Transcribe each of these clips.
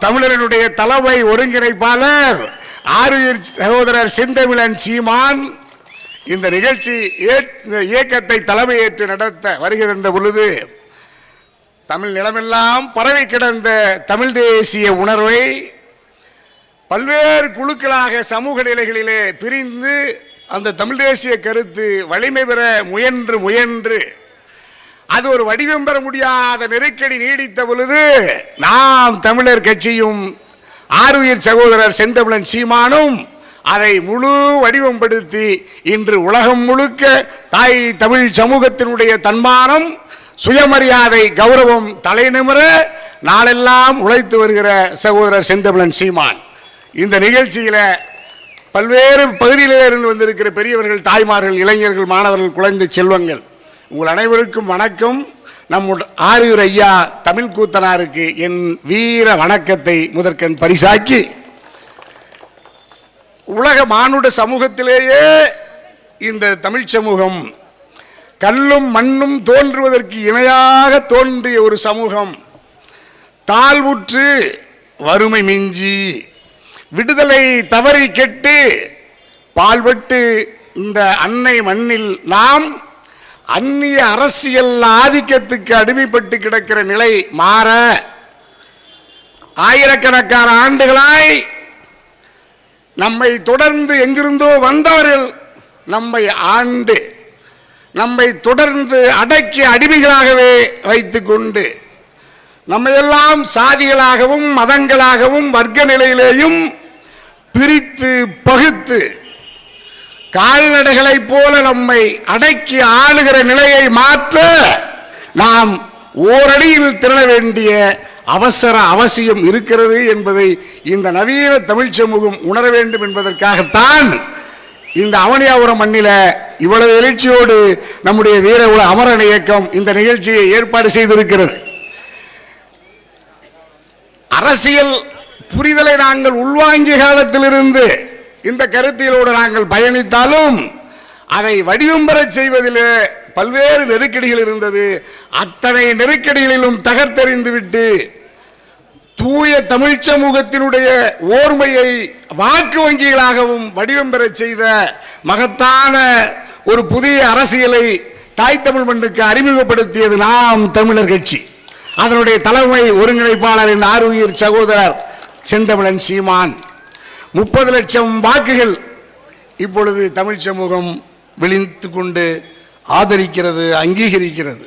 தமிழர்களுடைய தலைமை ஒருங்கிணைப்பாளர் ஆரியர் சகோதரர் செந்தமிழன் சீமான் இந்த நிகழ்ச்சி இயக்கத்தை தலைமையேற்று நடத்த வருகிறந்த பொழுது தமிழ் நிலமெல்லாம் பரவி கிடந்த தமிழ் தேசிய உணர்வை பல்வேறு குழுக்களாக சமூக நிலைகளிலே பிரிந்து அந்த தமிழ் தேசிய கருத்து வலிமை பெற முயன்று முயன்று அது ஒரு வடிவம் பெற முடியாத நெருக்கடி நீடித்த பொழுது நாம் தமிழர் கட்சியும் ஆறுயிர் சகோதரர் செந்தமிழன் சீமானும் அதை முழு வடிவம்படுத்தி இன்று உலகம் முழுக்க தாய் தமிழ் சமூகத்தினுடைய தன்மானம் சுயமரியாதை கௌரவம் தலைநிமிர நாளெல்லாம் உழைத்து வருகிற சகோதரர் செந்தமிழன் சீமான். இந்த நிகழ்ச்சியில் பல்வேறு பகுதியிலே இருந்து வந்திருக்கிற பெரியவர்கள் தாய்மார்கள் இளைஞர்கள் மாணவர்கள் குழந்தை செல்வங்கள் உங்கள் அனைவருக்கும் வணக்கம். நம்முடைய ஆரியூர் ஐயா தமிழ் கூத்தனாருக்கு என் வீர வணக்கத்தை முதற்கண் பரிசாக்கி. உலக மானுட சமூகத்திலேயே இந்த தமிழ் சமூகம் கல்லும் மண்ணும் தோன்றுவதற்கு இணையாக தோன்றிய ஒரு சமூகம். தாழ்வுற்று வறுமை மிஞ்சி விடுதலை தவறி கெட்டு பால்பட்டு இந்த அன்னை மண்ணில் நாம் அந்நிய அரசியல் ஆதிக்கத்துக்கு அடிமைப்பட்டு கிடக்கிற நிலை மாற ஆயிரக்கணக்கான ஆண்டுகளாய் நம்மை தொடர்ந்து எங்கிருந்தோ வந்தவர்கள் நம்மை ஆண்டு நம்மை தொடர்ந்து அடக்கி அடிமைகளாகவே வைத்துக்கொண்டு நம்மையெல்லாம் சாதிகளாகவும் மதங்களாகவும் வர்க்க நிலையிலேயும் பிரித்து பகுத்து கால்நடைகளைப் போல நம்மை அடக்கி ஆளுகிற நிலையை மாற்ற நாம் ஓரடியில் திரள வேண்டிய அவசர அவசியம் இருக்கிறது என்பதை இந்த நவீன தமிழ் சமூகம் உணர வேண்டும் என்பதற்காகத்தான் இந்த அவனியாபுரம் மண்ணில இவ்வளவு எழுச்சியோடு நம்முடைய வீர உல அமரன் இயக்கம் இந்த நிகழ்ச்சியை ஏற்பாடு செய்திருக்கிறது. அரசியல் புரிதலை நாங்கள் உள்வாங்கிய காலத்திலிருந்து இந்த கருத்தியலோடு நாங்கள் பயணித்தாலும் அதை வடிவம் பெறச் செய்வதிலே பல்வேறு நெருக்கடிகள் இருந்தது. அத்தனை நெருக்கடிகளிலும் தகர்த்தெறிந்து விட்டு தூய தமிழ் சமூகத்தினுடைய ஓர்மையை வாக்கு வங்கிகளாகவும் வடிவம் பெறச் செய்த மகத்தான ஒரு புதிய அரசியலை தாய் தமிழ் மண்ணுக்கு அறிமுகப்படுத்தியது நாம் தமிழர் கட்சி. அதனுடைய தலைமை ஒருங்கிணைப்பாளரின் ஆர்வியர் சகோதரர் செந்தமிழன் சீமான். முப்பது லட்சம் வாக்குகள் இப்பொழுது தமிழ் சமூகம் விழித்து கொண்டு ஆதரிக்கிறது அங்கீகரிக்கிறது.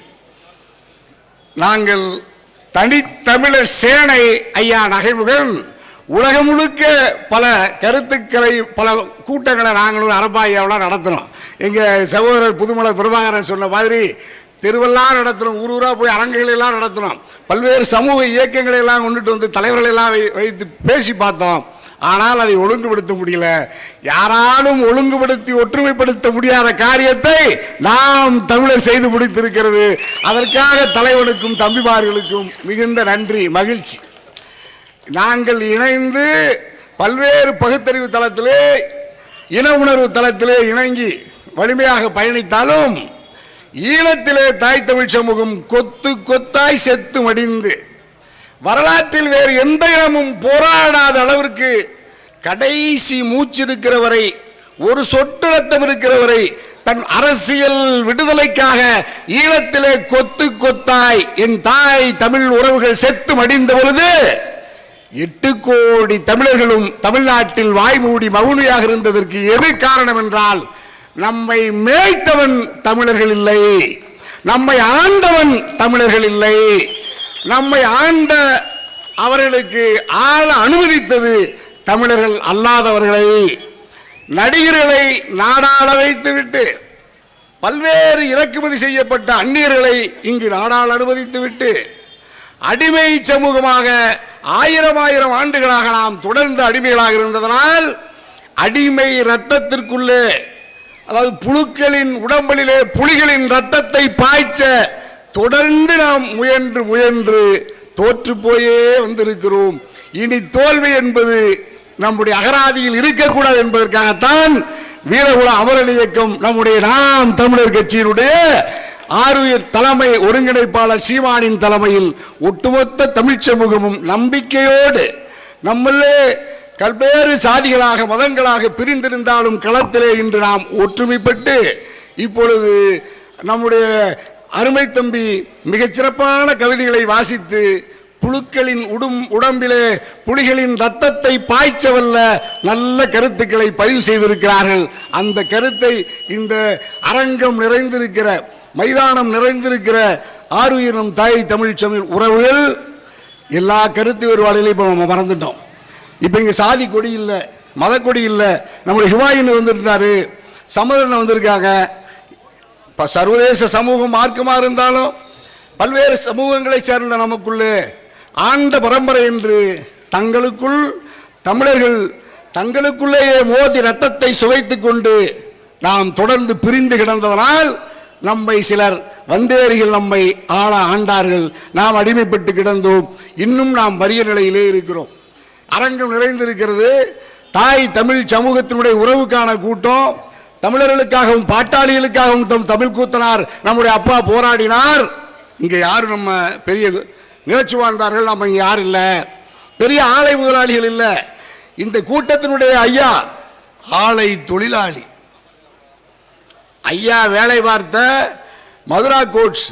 நாங்கள் தனித்தமிழர் சேனை ஐயா நகைமுகன் உலகம் முழுக்க பல கருத்துக்களை பல கூட்டங்களை நாங்களும் அரபாயாவெலாம் நடத்தினோம். எங்கள் சகோதரர் புதுமலை பிரபாகரன் சொன்ன மாதிரி தெருவெல்லாம் நடத்தினோம் ஊர் ஊராக போய் அரங்குகளெல்லாம் நடத்தினோம். பல்வேறு சமூக இயக்கங்களை எல்லாம் கொண்டுட்டு வந்து தலைவர்களெல்லாம் வை- வைத்து பேசி பார்த்தோம். ஆனால் அதை ஒழுங்குபடுத்த முடியல. யாராலும் ஒழுங்குபடுத்தி ஒற்றுமைப்படுத்த முடியாத காரியத்தை நாம் தமிழர் செய்து முடித்திருக்கிறது. அதற்காக தலைவனுக்கும் தம்பிமார்களுக்கும் மிகுந்த நன்றி மகிழ்ச்சி. நாங்கள் இணைந்து பல்வேறு பகுத்தறிவு தளத்திலே இன உணர்வு தளத்திலே இணங்கி வலிமையாக பயணித்தாலும் ஈழத்திலே தாய் தமிழ் சமூகம் கொத்து கொத்தாய் செத்து மடிந்து வரலாற்றில் வேறு எந்த இடமும் போராடாத அளவிற்கு கடைசி மூச்சு இருக்கிறவரை ஒரு சொட்டு ரத்தம் இருக்கிறவரை தன் அரசியல் விடுதலைக்காக ஈழத்திலே கொத்து கொத்தாய் என் தாய் தமிழ் உறவுகள் செத்து மடிந்த பொழுது எட்டு கோடி தமிழர்களும் தமிழ்நாட்டில் வாய்மூடி மவுனியாக இருந்ததற்கு எது காரணம் என்றால் நம்மை மேய்த்தவன் தமிழர்கள் இல்லை நம்மை ஆண்டவன் தமிழர்கள் இல்லை. நம்மை ஆண்ட அவர்களுக்கு ஆள அனுமதித்தது தமிழர்கள் அல்லாதவர்களை. நடிகர்களை நாடாள வைத்துவிட்டு பல்வேறு இறக்குமதி செய்யப்பட்ட அந்நியர்களை இங்கு நாடால் அனுமதித்துவிட்டு அடிமை சமூகமாக ஆயிரம் ஆயிரம் ஆண்டுகளாக நாம் தொடர்ந்து அடிமைகளாக இருந்ததனால் அடிமை இரத்தத்திற்குள்ளே அதாவது புழுக்களின் உடம்பலிலே புலிகளின் ரத்தத்தை பாய்ச்ச தொடர்ந்து நாம் முயன்று முயன்று தோற்று போயே வந்திருக்கிறோம். இனி தோல்வி என்பது நம்முடைய அகராதியில் இருக்கக்கூடாது என்பதற்காகத்தான் வீரகுல அமரன் இயக்கம் நம்முடைய நாம் தமிழர் கட்சியினுடைய ஆறுயிர் தலைமை ஒருங்கிணைப்பாளர் சீமானின் தலைமையில் ஒட்டுமொத்த தமிழ்ச் சமூகமும் நம்பிக்கையோடு நம்மளே பல்வேறு சாதிகளாக மதங்களாக பிரிந்திருந்தாலும் களத்திலே இன்று நாம் ஒற்றுமைப்பட்டு இப்பொழுது நம்முடைய அருமை தம்பி மிகச்சிறப்பான கவிதைகளை வாசித்து புழுக்களின் உடும் உடம்பிலே புலிகளின் ரத்தத்தை பாய்ச்சவல்ல நல்ல கருத்துக்களை பதிவு செய்திருக்கிறார்கள். அந்த கருத்தை இந்த அரங்கம் நிறைந்திருக்கிற மைதானம் நிறைந்திருக்கிற ஆறுயிரம் தாய் தமிழ் தமிழ் உறவுகள் எல்லா கருத்து வேறுபாடுகளையும் இப்போ நம்ம மறந்துட்டோம். இப்போ இங்கே சாதி கொடி இல்லை மதக்கொடி இல்லை நம்முடைய ஹிவாயின் வந்திருந்தாரு சமரன் வந்திருக்காங்க இப்போ சர்வதேச சமூகம் மார்க்கமாக இருந்தாலும் பல்வேறு சமூகங்களை சேர்ந்த நமக்குள்ளே ஆண்ட பரம்பரை என்று தங்களுக்குள் தமிழர்கள் தங்களுக்குள்ளேயே மோதி ரத்தத்தை சுவைத்து கொண்டு நாம் தொடர்ந்து பிரிந்து கிடந்ததனால் நம்மை சிலர் வந்தேரிகள் நம்மை ஆள ஆண்டார்கள். நாம் அடிமைப்பட்டு கிடந்தோம். இன்னும் நாம் வறிய நிலையிலே இருக்கிறோம். அரங்கம் நிறைந்திருக்கிறது. தாய் தமிழ் சமூகத்தினுடைய உறவுக்கான கூட்டம் தமிழர்களுக்காகவும் பாட்டாளிகளுக்காகவும் தம் தமிழ் கூத்தனார் நம்முடைய அப்பா போராடினார். இங்கே யாரும் நம்ம பெரிய நிகழ்ச்சி வாழ்ந்தார்கள்? நம்ம இங்கே யாரும் இல்லை? பெரிய ஆலை முதலாளிகள் இல்லை. இந்த கூட்டத்தினுடைய ஐயா ஆலை தொழிலாளி. ஐயா வேலை பார்த்த மதுரா கோட்ஸ்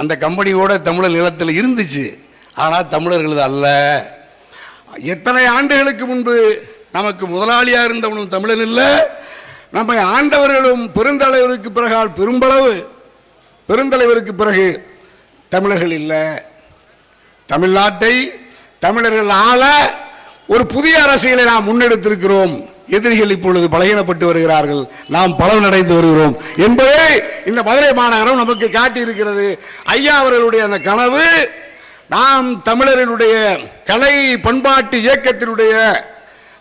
அந்த கம்பெனியோட தமிழர் நிலத்தில் இருந்துச்சு. ஆனால் தமிழர்களது அல்ல. எத்தனை ஆண்டுகளுக்கு முன்பு நமக்கு முதலாளியாக இருந்தவனும் தமிழன் இல்லை. நம்மை ஆண்டவர்களும் பெருந்தலைவருக்கு பிறகால் பெரும்பளவு பெருந்தலைவருக்கு பிறகு தமிழர்கள் இல்லை. தமிழ்நாட்டை தமிழர்கள் ஆள ஒரு புதிய அரசியலை நாம் முன்னெடுத்திருக்கிறோம். எதிரிகள் இப்பொழுது பலகீனப்பட்டு வருகிறார்கள். நாம் பலனடைந்து வருகிறோம். என்பதை இந்த மதுரை மாநகரம் நமக்கு காட்டியிருக்கிறது. ஐயா அவர்களுடைய அந்த கனவு நாம் தமிழரினுடைய கலை பண்பாட்டு இயக்கத்தினுடைய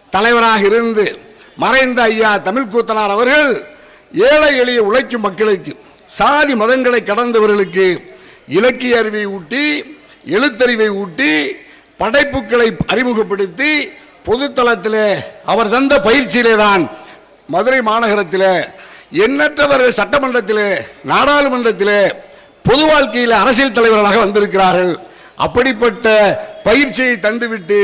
தலைவராக இருந்து மறைந்த ஐயா தமிழ் கூத்தனார் அவர்கள் ஏழை எளிய உழைக்கும் மக்களுக்கு சாதி மதங்களை கடந்தவர்களுக்கு இலக்கிய அறிவை ஊட்டி எழுத்தறிவை ஊட்டி படைப்புகளை அறிமுகப்படுத்தி பொதுத்தளத்தில் அவர் தந்த பயிற்சியிலே தான் மதுரை மாநகரத்தில் எண்ணற்றவர்கள் சட்டமன்றத்தில் நாடாளுமன்றத்தில் பொது வாழ்க்கையில் அரசியல் தலைவர்களாக வந்திருக்கிறார்கள். அப்படிப்பட்ட பயிற்சியை தந்துவிட்டு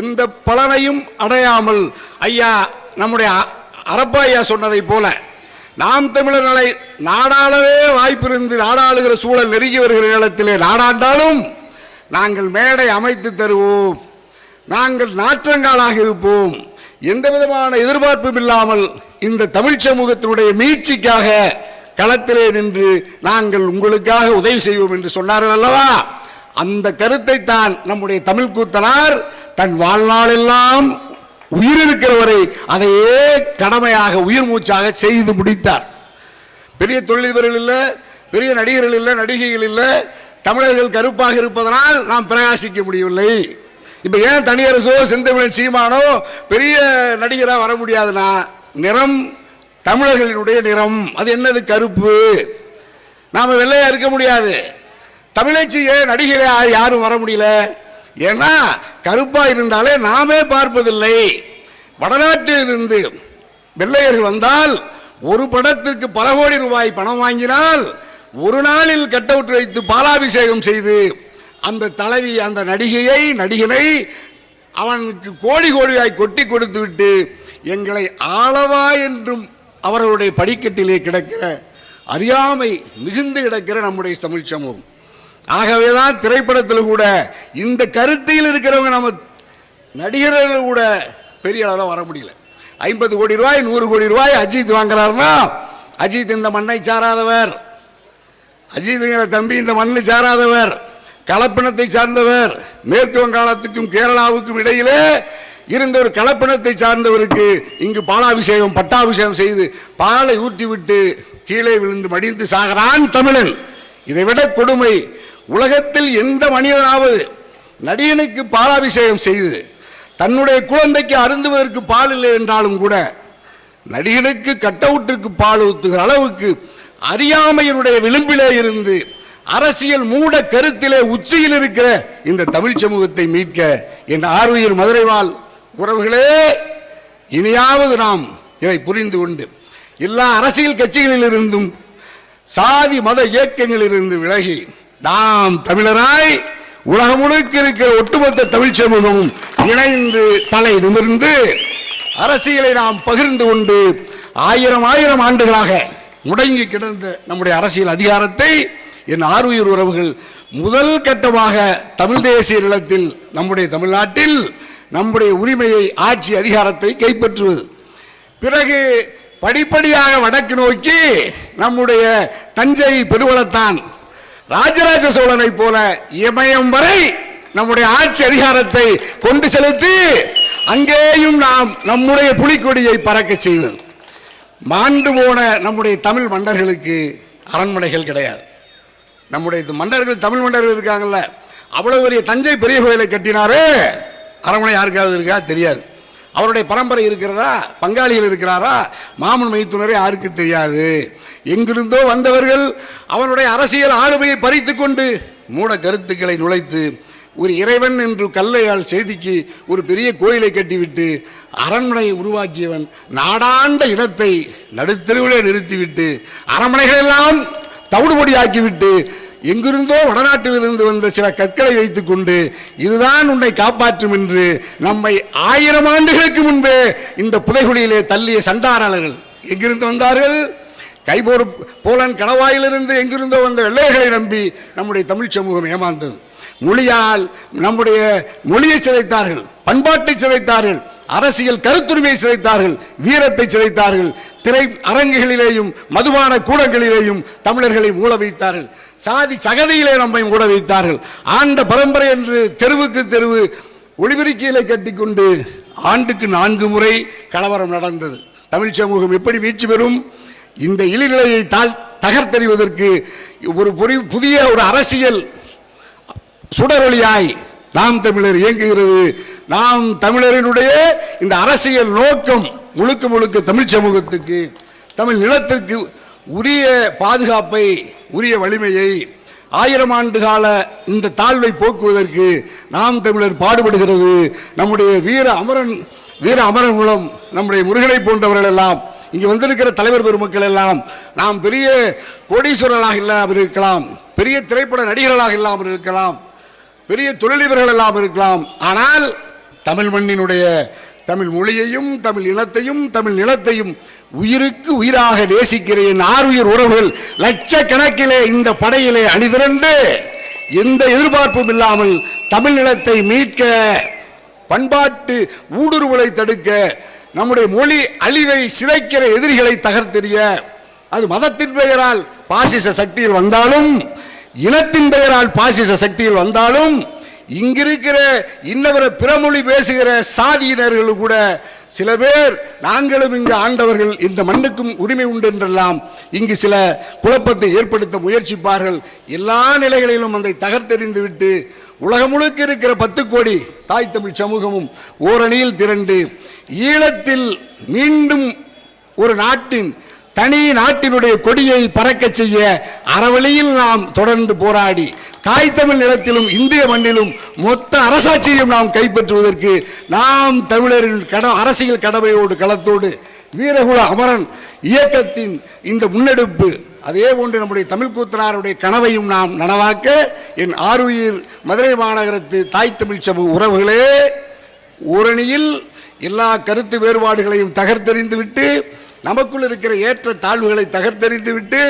எந்த பலனையும் அடையாமல் ஐயா நம்முடைய அ- சொன்னதை போல நாம் தமிழர் நலை நாடாளவே வாய்ப்பிருந்து நாடாளுகிற சூழல் நெருங்கி வருகிற நிலத்திலே நாடாண்டாலும் நாங்கள் மேடை அமைத்து தருவோம். நாங்கள் நாற்றங்காலாக இருப்போம். எந்த விதமான எதிர்பார்ப்பும் இல்லாமல் இந்த தமிழ் சமூகத்தினுடைய மீட்சிக்காக களத்திலே நின்று நாங்கள் உங்களுக்காக உதவி செய்வோம் என்று சொன்னார்கள் அல்லவா? அந்த கருத்தை தான் நம்முடைய தமிழ் கூத்தனார் தன் வாழ்நாளெல்லாம் உயிர் இருக்கிறவரை அதையே கடமையாக உயிர் மூச்சாக செய்து முடித்தார். பெரிய தொழிலதிபர்கள் இல்லை பெரிய நடிகர்கள் இல்லை நடிகைகள் இல்லை தமிழர்கள் கருப்பாக இருப்பதனால் நாம் பிரகாசிக்க முடியவில்லை. இப்போ ஏன் தனியரசோ செந்தமிழன் சீமானோ பெரிய நடிகராக வர முடியாதுன்னா நிறம் தமிழர்களினுடைய நிறம். அது என்னது கருப்பு? நாம் வெள்ளையாக இருக்க முடியாது. தமிழச்சி ஏன் நடிகரை யாரும் வர முடியல? ஏன்னா கருப்பாக இருந்தாலே நாமே பார்ப்பதில்லை. வடநாட்டில் இருந்து வெள்ளையர்கள் வந்தால் ஒரு படத்திற்கு பல கோடி ரூபாய் பணம் வாங்கினால் ஒரு நாளில் கட்டவுட் வைத்து பாலாபிஷேகம் செய்து அந்த தலைவி அந்த நடிகையை நடிகனை அவனுக்கு கோடி கோடியாய் கொட்டி கொடுத்து விட்டு எங்களை ஆளவா என்றும் அவர்களுடைய படிக்கட்டிலே கிடக்கிற அறியாமை மிகுந்து கிடக்கிற நம்முடைய தமிழ் சமூகம். ஆகவேதான் திரைப்படத்தில் கூட இந்த கருத்தில் இருக்கிறவங்க நம்ம நடிகர்கள் கூட பெரிய அளவில் வர முடியல. ஐம்பது கோடி ரூபாய் நூறு கோடி ரூபாய் அஜித் வாங்குறாருன்னா அஜித் இந்த மண்ணை சாராதவர். அஜித்துங்கிற தம்பி இந்த மண்ணை சாராதவர். கலப்பினத்தை சார்ந்தவர். மேற்கு வங்காளத்துக்கும் கேரளாவுக்கும் இடையிலே இருந்த ஒரு கலப்பினத்தை சார்ந்தவருக்கு இங்கு பாலாபிஷேகம் பட்டாபிஷேகம் செய்து பாலை ஊற்றிவிட்டு கீழே விழுந்து மடிந்து சாகிறான் தமிழன். இதைவிட கொடுமை உலகத்தில் எந்த மனிதனாவது நடிகனுக்கு பாலாபிஷேகம் செய்து தன்னுடைய குழந்தைக்கு அருந்துவதற்கு பால் இல்லை என்றாலும் கூட நடிகனுக்கு கட்டவுட்டிற்கு பால் ஊத்துகிற அளவுக்கு அறியாமையினுடைய விளிம்பிலே இருந்து அரசியல் மூட கருத்திலே உச்சியில் இருக்கிற இந்த தமிழ் சமூகத்தை மீட்க என் ஆர்வியர் மதுரைவாள் உறவுகளே இனியாவது நாம் இதை புரிந்து கொண்டு எல்லா அரசியல் கட்சிகளிலிருந்தும் சாதி மத இயக்கங்களிலிருந்து விலகி நாம் தமிழராய் உலகம் முழுக்க இருக்கிற ஒட்டுமொத்த தமிழ் சமூகம் இணைந்து தலை நிமிர்ந்து அரசியலை நாம் பகிர்ந்து கொண்டு ஆயிரம் ஆயிரம் ஆண்டுகளாக முடங்கி கிடந்த நம்முடைய அரசியல் அதிகாரத்தை என் ஆறுயிர் உறவுகள் முதல் கட்டமாக தமிழ் தேசிய நிலத்தில் நம்முடைய தமிழ்நாட்டில் நம்முடைய உரிமையை ஆட்சி அதிகாரத்தை கைப்பற்றுவது. பிறகு படிப்படியாக வடக்கு நோக்கி நம்முடைய தஞ்சை பெருவளத்தான் ராஜராஜ சோழனை போல இமயம் வரை நம்முடைய ஆட்சி அதிகாரத்தை கொண்டு செலுத்தி அங்கேயும் நாம் நம்முடைய புலிக்கொடியை பறக்க செய்வது. மாண்டு போன நம்முடைய தமிழ் மன்னர்களுக்கு அரண்மனைகள் கிடையாது. நம்முடைய மன்னர்கள் தமிழ் மன்னர்கள் இருக்காங்கல்ல அவ்வளவு பெரிய தஞ்சை பெரிய கோயிலை கட்டினாரு அரண்மனை யாருக்காவது இருக்கா? தெரியாது. அவருடைய பரம்பரை இருக்கிறதா? பங்காளிகள் இருக்கிறாரா? மாமன் மைத்துனரே யாருக்கு தெரியாது? எங்கிருந்தோ வந்தவர்கள் அவனுடைய அரசியல் ஆளுமையை பறித்து கொண்டு மூட கருத்துக்களை நுழைத்து ஒரு இறைவன் என்று கல்லையால் செய்திக்கு ஒரு பெரிய கோயிலை கட்டிவிட்டு அரண்மனையை உருவாக்கியவன் நாடாண்ட இடத்தை நடுத்தெருவிலே நிறுத்திவிட்டு அரண்மனைகளெல்லாம் தவிடுபொடி ஆக்கிவிட்டு எங்கிருந்தோ வடநாட்டிலிருந்து வந்த சில கற்களை வைத்துக் கொண்டு இதுதான் உன்னை காப்பாற்றும் என்று நம்மை ஆயிரம் ஆண்டுகளுக்கு முன்பே இந்த புதைகுழியிலே தள்ளிய சண்டாராளர்கள் எங்கிருந்து வந்தார்கள்? கைபோர் போலன் கணவாயிலிருந்து எங்கிருந்தோ வந்த வெள்ளையர்களை நம்பி நம்முடைய தமிழ் சமூகம் ஏமாந்தது. மொழியால் நம்முடைய மொழியை சிதைத்தார்கள் பண்பாட்டை சிதைத்தார்கள். அரசியல் கருத்துரிமையை சிதைத்தார்கள் வீரத்தை சிதைத்தார்கள் திரை அரங்குகளிலேயும் மதுபான கூடங்களிலேயும் தமிழர்களை மூட வைத்தார்கள். சாதி சகதியிலே நம்மை மூட வைத்தார்கள். ஆண்ட பரம்பரை என்று தெருவுக்கு தெருவு ஒளிபெருக்கியலை கட்டிக்கொண்டு ஆண்டுக்கு நான்கு முறை கலவரம் நடந்தது. தமிழ் சமூகம் எப்படி மீட்சி பெறும்? இந்த இழிநிலையை தாழ் தகர்த்தெறிவதற்கு ஒரு புதிய ஒரு அரசியல் சுடரொளியாய் நாம் தமிழர் இயங்குகிறது. நாம் தமிழரினுடைய இந்த அரசியல் நோக்கம் முழுக்க முழுக்க தமிழ் சமூகத்துக்கு தமிழ் நிலத்திற்கு உரிய பாதுகாப்பை உரிய வலிமையை ஆயிரம் ஆண்டு கால இந்த தாழ்வை போக்குவதற்கு நாம் தமிழர் பாடுபடுகிறது. நம்முடைய வீர அமரன் வீர அமரன் மூலம் நம்முடைய முருகனை போன்றவர்கள் எல்லாம் இங்கே வந்திருக்கிற தலைவர் பெருமக்கள் எல்லாம் நாம் பெரிய கோடீஸ்வரர்களாக இல்லாமல் இருக்கலாம் பெரிய திரைப்பட நடிகர்களாக இல்லாமல் இருக்கலாம் பெரிய தொழிலதிபர்கள் எல்லாம் இருக்கலாம். ஆனால் தமிழ் மண்ணினுடைய தமிழ் மொழியையும் தமிழ் இனத்தையும் தமிழ் நிலத்தையும் உயிருக்கு உயிராக நேசிக்கிற என் ஆறுயிர் உறவுகள் லட்சக்கணக்கிலே இந்த படையிலே அணிதிரண்டு. எந்த எதிர்பார்ப்பும் இல்லாமல் தமிழ் நிலத்தை மீட்க பண்பாட்டு ஊடுருவலை தடுக்க நம்முடைய மொழி அழிவை சிதைக்கிற எதிரிகளை தகர்த்தெறிய அது மதத்தின் பெயரால் பாசிச சக்தியில் வந்தாலும் இனத்தின் பெயரால் பாசிச சக்தியில் வந்தாலும் இங்கிருக்கிற இன்னவர பிறமொழி பேசுகிற சாதியினர்கள் கூட சில பேர் நாங்களும் இங்கு ஆண்டவர்கள் இந்த மண்ணுக்கும் உரிமை உண்டு என்றெல்லாம் இங்கு சில குழப்பத்தை ஏற்படுத்த முயற்சிப்பார்கள். எல்லா நிலைகளிலும் அதை தகர்த்தெறிந்து விட்டு உலகம் முழுக்க இருக்கிற பத்து கோடி தாய் தமிழ் சமூகமும் ஓரணியில் திரண்டு ஈழத்தில் மீண்டும் ஒரு நாட்டின் தனி நாட்டினுடைய கொடியை பறக்கச் செய்ய அறவழியில் நாம் தொடர்ந்து போராடி தாய் தமிழ் நிலத்திலும் இந்திய மண்ணிலும் மொத்த அரசாட்சியையும் நாம் கைப்பற்றுவதற்கு நாம் தமிழரின் கட அரசியல் கடமையோடு களத்தோடு வீரகுல அமரன் இயக்கத்தின் இந்த முன்னெடுப்பு அதே போன்று நம்முடைய தமிழ் கூத்தனாருடைய கனவையும் நாம் நனவாக்க என் ஆருயிர் மதுரை மாநகரத்து தாய் தமிழ் சமூக உறவுகளே ஊரணியில் எல்லா கருத்து வேறுபாடுகளையும் தகர்த்தெறிந்துவிட்டு நமக்குள் இருக்கிற ஏற்ற தாழ்வுகளை தகர்த்தெறிந்துவிட்டு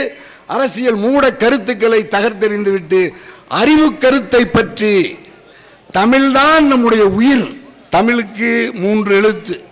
அரசியல் மூட கருத்துக்களை தகர்த்தெறிந்துவிட்டு அறிவு கருத்தை பற்றி தமிழ்தான் நம்முடைய உயிர். தமிழுக்கு மூன்று எழுத்து.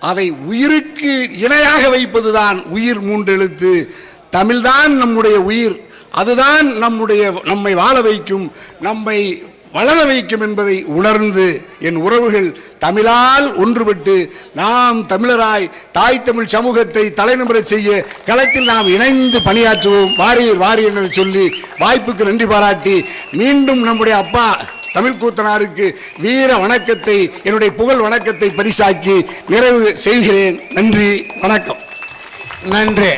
அதை உயிருக்கு இணையாக வைப்பதுதான் உயிர் மூன்று எழுத்து. தமிழ்தான் நம்முடைய உயிர். அதுதான் நம்முடைய நம்மை வாழ வைக்கும் நம்மை வளர வைக்கும் என்பதை உணர்ந்து என் உறவுகள் தமிழால் ஒன்றுபட்டு நாம் தமிழராய் தாய் தமிழ் சமூகத்தை தலைநிமிரச் செய்ய களத்தில் நாம் இணைந்து பணியாற்றுவோம். வாரியர் வாரி என்று சொல்லி வாய்ப்புக்கு நன்றி பாராட்டி மீண்டும் நம்முடைய அப்பா தமிழ் கூத்தனாருக்கு வீர வணக்கத்தை என்னுடைய புகழ் வணக்கத்தை பரிசாக்கி நிறைவு செய்கிறேன். நன்றி வணக்கம். நன்றி.